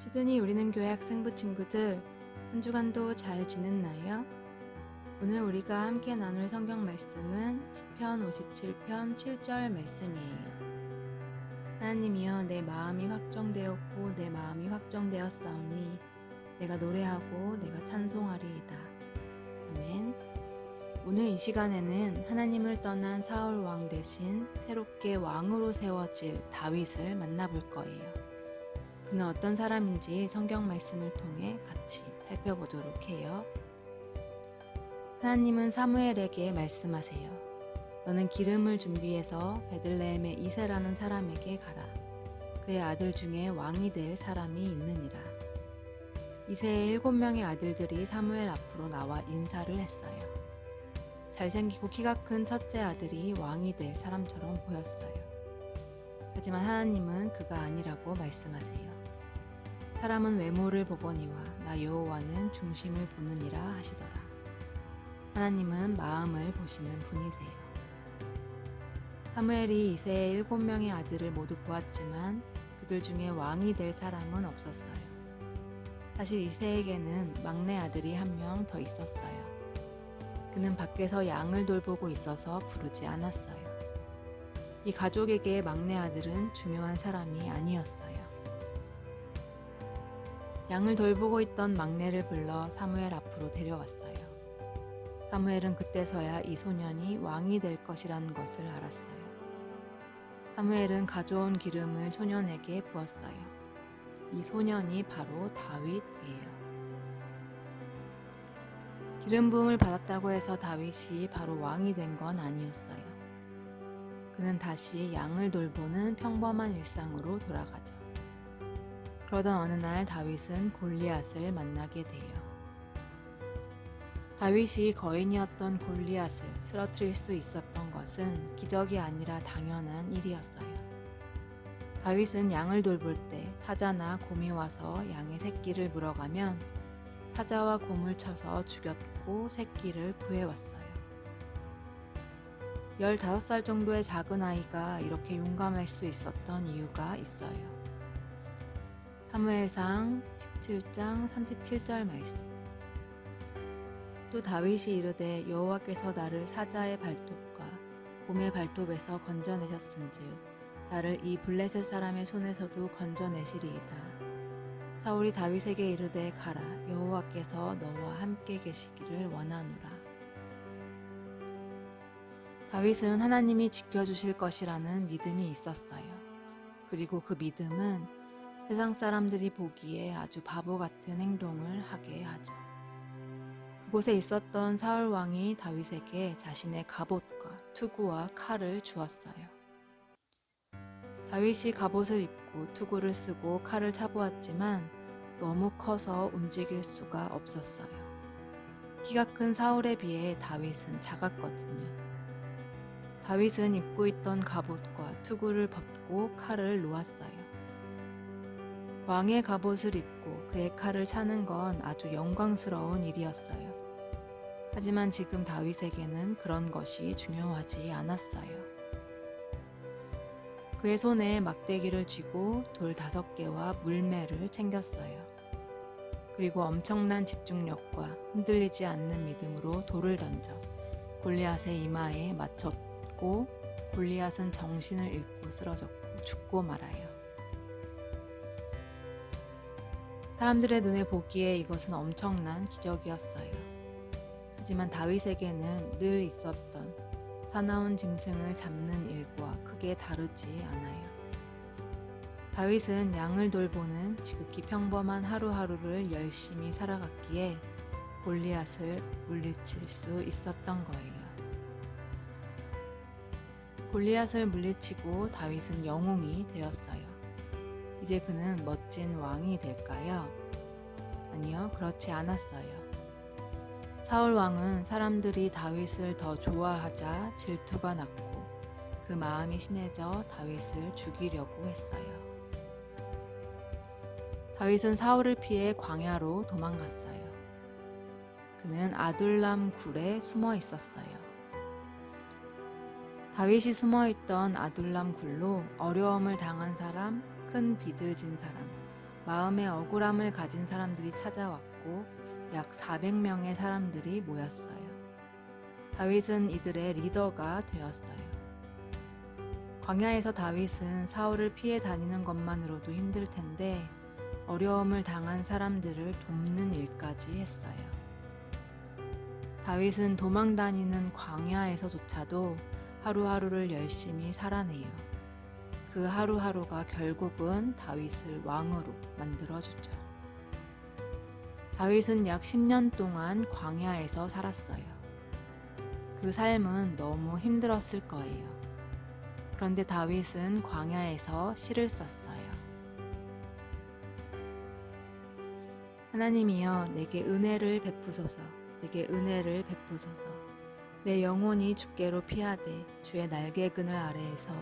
시드니 우리는 교회 학생부 친구들 한 주간도 잘 지냈나요? 오늘 우리가 함께 나눌 성경 말씀은 시편 57편 7절 말씀이에요. 하나님이여 내 마음이 확정되었고 내 마음이 확정되었사오니 내가 노래하고 내가 찬송하리이다. 아멘. 오늘 이 시간에는 하나님을 떠난 사울 왕 대신 새롭게 왕으로 세워질 다윗을 만나볼 거예요. 그는 어떤 사람인지 성경 말씀을 통해 같이 살펴보도록 해요. 하나님은 사무엘에게 말씀하세요. 너는 기름을 준비해서 베들레헴의 이세라는 사람에게 가라. 그의 아들 중에 왕이 될 사람이 있느니라. 이세의 일곱 명의 아들들이 사무엘 앞으로 나와 인사를 했어요. 잘생기고 키가 큰 첫째 아들이 왕이 될 사람처럼 보였어요. 하지만 하나님은 그가 아니라고 말씀하세요. 사람은 외모를 보거니와 나 여호와는 중심을 보느니라 하시더라. 하나님은 마음을 보시는 분이세요. 사무엘이 이세의 일곱 명의 아들을 모두 보았지만 그들 중에 왕이 될 사람은 없었어요. 사실 이세에게는 막내 아들이 한 명 더 있었어요. 그는 밖에서 양을 돌보고 있어서 부르지 않았어요. 이 가족에게 막내 아들은 중요한 사람이 아니었어요. 양을 돌보고 있던 막내를 불러 사무엘 앞으로 데려왔어요. 사무엘은 그때서야 이 소년이 왕이 될 것이라는 것을 알았어요. 사무엘은 가져온 기름을 소년에게 부었어요. 이 소년이 바로 다윗이에요. 기름 부음을 받았다고 해서 다윗이 바로 왕이 된 건 아니었어요. 그는 다시 양을 돌보는 평범한 일상으로 돌아가죠. 그러던 어느 날 다윗은 골리앗을 만나게 돼요. 다윗이 거인이었던 골리앗을 쓰러뜨릴 수 있었던 것은 기적이 아니라 당연한 일이었어요. 다윗은 양을 돌볼 때 사자나 곰이 와서 양의 새끼를 물어가면 사자와 곰을 쳐서 죽였고 새끼를 구해왔어요. 15살 정도의 작은 아이가 이렇게 용감할 수 있었던 이유가 있어요. 사무엘상 17장 37절 말씀. 또 다윗이 이르되 여호와께서 나를 사자의 발톱과 곰의 발톱에서 건져내셨은즉 나를 이 블레셋 사람의 손에서도 건져내시리이다. 사울이 다윗에게 이르되 가라 여호와께서 너와 함께 계시기를 원하노라. 다윗은 하나님이 지켜주실 것이라는 믿음이 있었어요. 그리고 그 믿음은 세상 사람들이 보기에 아주 바보 같은 행동을 하게 하죠. 그곳에 있었던 사울 왕이 다윗에게 자신의 갑옷과 투구와 칼을 주었어요. 다윗이 갑옷을 입고 투구를 쓰고 칼을 차보았지만 너무 커서 움직일 수가 없었어요. 키가 큰 사울에 비해 다윗은 작았거든요. 다윗은 입고 있던 갑옷과 투구를 벗고 칼을 놓았어요. 왕의 갑옷을 입고 그의 칼을 차는 건 아주 영광스러운 일이었어요. 하지만 지금 다윗에게는 그런 것이 중요하지 않았어요. 그의 손에 막대기를 쥐고 돌 다섯 개와 물매를 챙겼어요. 그리고 엄청난 집중력과 흔들리지 않는 믿음으로 돌을 던져 골리앗의 이마에 맞췄고 골리앗은 정신을 잃고 쓰러졌고 죽고 말아요. 사람들의 눈에 보기에 이것은 엄청난 기적이었어요. 하지만 다윗에게는 늘 있었던 사나운 짐승을 잡는 일과 크게 다르지 않아요. 다윗은 양을 돌보는 지극히 평범한 하루하루를 열심히 살아갔기에 골리앗을 물리칠 수 있었던 거예요. 골리앗을 물리치고 다윗은 영웅이 되었어요. 이제 그는 멋진 왕이 될까요? 아니요, 그렇지 않았어요. 사울 왕은 사람들이 다윗을 더 좋아하자 질투가 났고 그 마음이 심해져 다윗을 죽이려고 했어요. 다윗은 사울을 피해 광야로 도망갔어요. 그는 아둘람 굴에 숨어 있었어요. 다윗이 숨어 있던 아둘람 굴로 어려움을 당한 사람, 큰 빚을 진 사람, 마음의 억울함을 가진 사람들이 찾아왔고 약 400명의 사람들이 모였어요. 다윗은 이들의 리더가 되었어요. 광야에서 다윗은 사울을 피해 다니는 것만으로도 힘들 텐데 어려움을 당한 사람들을 돕는 일까지 했어요. 다윗은 도망 다니는 광야에서조차도 하루하루를 열심히 살아내요. 그 하루하루가 결국은 다윗을 왕으로 만들어주죠. 다윗은 약 10년 동안 광야에서 살았어요. 그 삶은 너무 힘들었을 거예요. 그런데 다윗은 광야에서 시를 썼어요. 하나님이여 내게 은혜를 베푸소서 내게 은혜를 베푸소서 내 영혼이 주께로 피하되 주의 날개 그늘 아래에서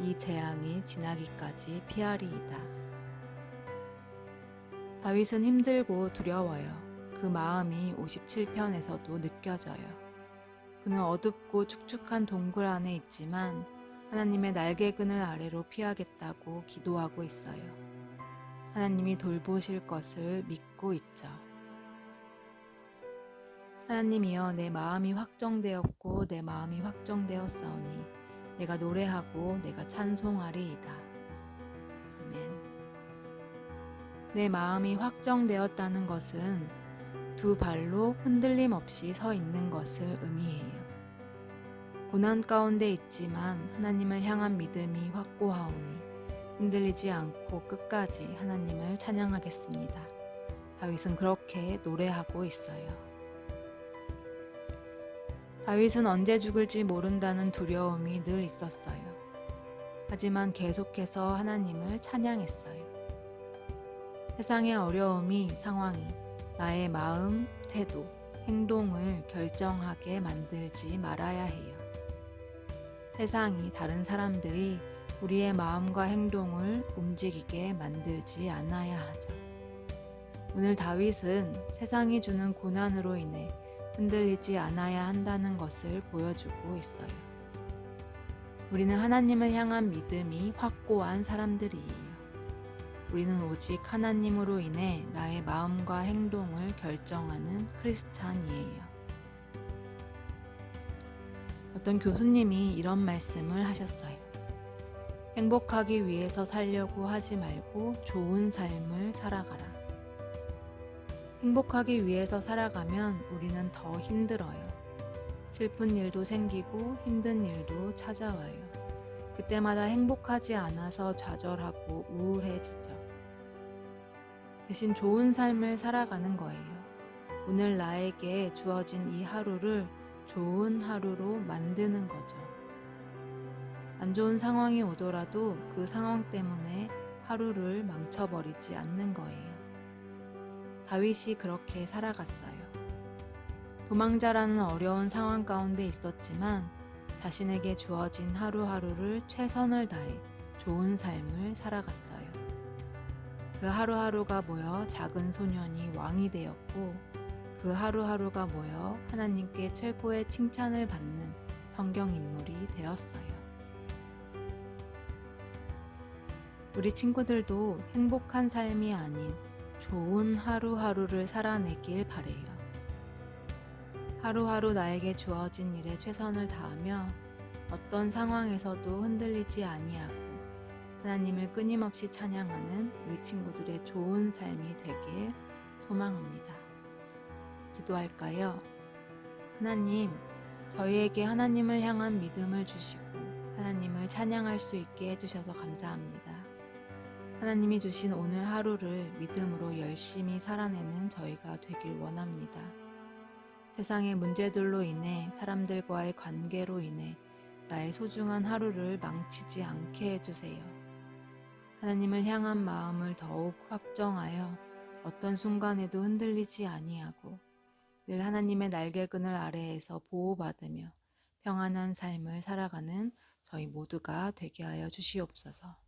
이 재앙이 지나기까지 피하리이다. 다윗은 힘들고 두려워요. 그 마음이 57편에서도 느껴져요. 그는 어둡고 축축한 동굴 안에 있지만 하나님의 날개 그늘 아래로 피하겠다고 기도하고 있어요. 하나님이 돌보실 것을 믿고 있죠. 하나님이여 내 마음이 확정되었고 내 마음이 확정되었사오니 내가 노래하고 내가 찬송하리이다. 아멘. 내 마음이 확정되었다는 것은 두 발로 흔들림 없이 서 있는 것을 의미해요. 고난 가운데 있지만 하나님을 향한 믿음이 확고하오니 흔들리지 않고 끝까지 하나님을 찬양하겠습니다. 다윗은 그렇게 노래하고 있어요. 다윗은 언제 죽을지 모른다는 두려움이 늘 있었어요. 하지만 계속해서 하나님을 찬양했어요. 세상의 어려움이 상황이 나의 마음, 태도, 행동을 결정하게 만들지 말아야 해요. 세상이 다른 사람들이 우리의 마음과 행동을 움직이게 만들지 않아야 하죠. 오늘 다윗은 세상이 주는 고난으로 인해 흔들리지 않아야 한다는 것을 보여주고 있어요. 우리는 하나님을 향한 믿음이 확고한 사람들이에요. 우리는 오직 하나님으로 인해 나의 마음과 행동을 결정하는 크리스찬이에요. 어떤 교수님이 이런 말씀을 하셨어요. 행복하기 위해서 살려고 하지 말고 좋은 삶을 살아가라. 행복하기 위해서 살아가면 우리는 더 힘들어요. 슬픈 일도 생기고 힘든 일도 찾아와요. 그때마다 행복하지 않아서 좌절하고 우울해지죠. 대신 좋은 삶을 살아가는 거예요. 오늘 나에게 주어진 이 하루를 좋은 하루로 만드는 거죠. 안 좋은 상황이 오더라도 그 상황 때문에 하루를 망쳐버리지 않는 거예요. 다윗이 그렇게 살아갔어요. 도망자라는 어려운 상황 가운데 있었지만 자신에게 주어진 하루하루를 최선을 다해 좋은 삶을 살아갔어요. 그 하루하루가 모여 작은 소년이 왕이 되었고 그 하루하루가 모여 하나님께 최고의 칭찬을 받는 성경 인물이 되었어요. 우리 친구들도 행복한 삶이 아닌 좋은 하루하루를 살아내길 바래요. 하루하루 나에게 주어진 일에 최선을 다하며 어떤 상황에서도 흔들리지 아니하고 하나님을 끊임없이 찬양하는 우리 친구들의 좋은 삶이 되길 소망합니다. 기도할까요? 하나님, 저희에게 하나님을 향한 믿음을 주시고 하나님을 찬양할 수 있게 해주셔서 감사합니다. 하나님이 주신 오늘 하루를 믿음으로 열심히 살아내는 저희가 되길 원합니다. 세상의 문제들로 인해 사람들과의 관계로 인해 나의 소중한 하루를 망치지 않게 해주세요. 하나님을 향한 마음을 더욱 확정하여 어떤 순간에도 흔들리지 아니하고 늘 하나님의 날개근을 아래에서 보호받으며 평안한 삶을 살아가는 저희 모두가 되게 하여 주시옵소서.